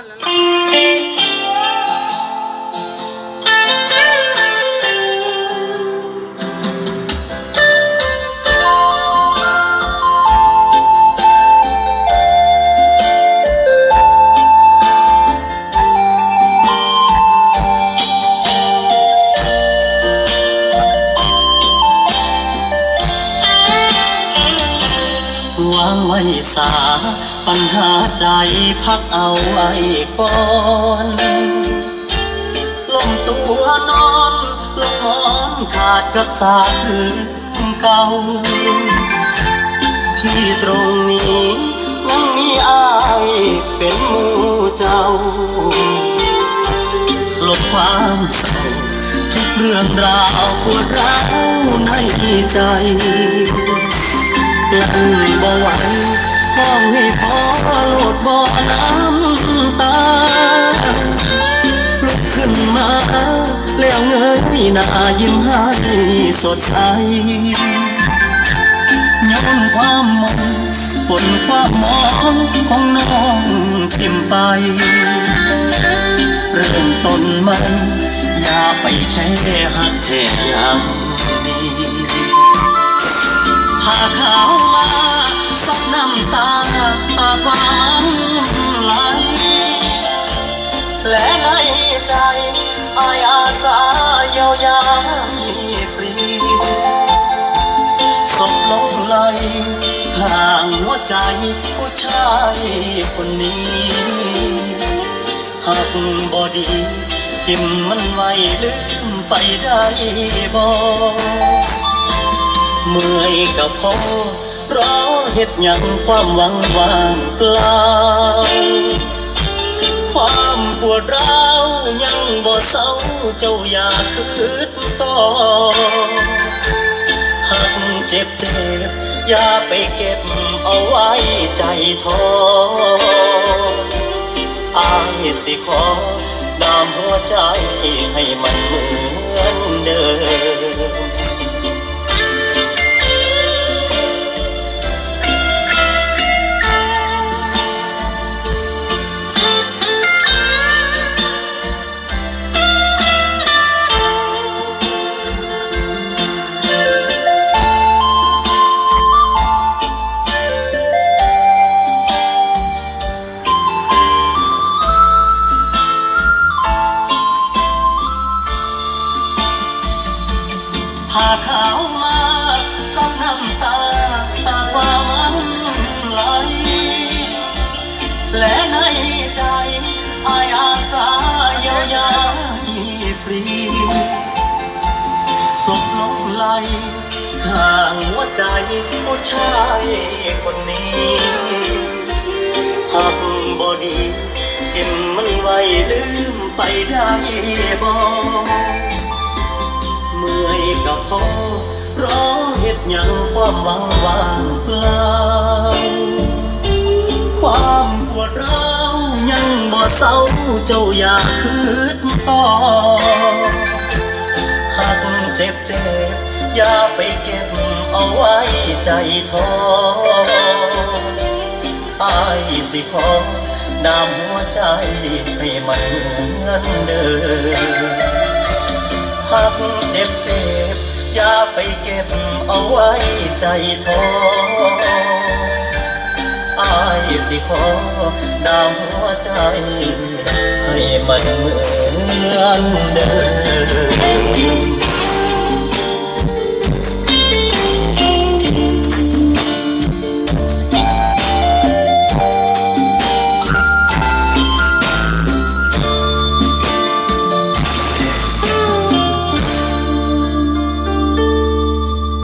วางไว้สา ปัญหาใจพักเอาไว้ก่อนลมตัวนอนลงนอนขาดกับสาคืนเก่า ที่ตรงนี้ยังมีอายเป็นมูเจ้าลบความเศร้าทุกเรื่องราวปวดร้าวในใจ ลันบ่ไหวห้องให้พอโลดบ่อน้ำตา ลุกขึ้นมา แล้วเงยหน้ายิ้มให้สดใสย้อนความมองฝนความมองของน้องทิมไป เริ่มต้นใหม่อย่าไปแค่หักแค่ย่าง ตาความไหลและในใจอายอาสาเยียวยาให้ฟรีศพลงไหลข้างหัวใจผู้ชายคนนี้หากบอดีทิมมันไว้ลืมไปได้บ่เมื่อยกับพ่อรอ เฮ็ดหยังความหวังว่างเปล่า ความปวดร้าวยังบ่เศร้าเจ้าอย่าคืดต่อหักเจ็บเจ็บอย่าไปเก็บเอาไว้ใจท้ออายสิขอดามหัวใจให้มันเหมือ ข้างหัวใจผู้ชายคนนี้หากบอดีเก็บมันไว้ลืมไปได้บ่เมื่อยกับพอรอเฮ็ดหยังความหวังว่างเปล่าความปวดร้าวยังบ่เศร้าเจ้าอย่าคืดต่อหักเจ็บเจ็บ อย่าไปเก็บเอาไว้ใจท้ออายสิขอดามหัวใจให้มันเหมือนเดิมหักเจ็บเจ็บอย่าไปเก็บเอาไว้ใจท้ออายสิขอดามหัวใจ ให้มันเหมือนเดิม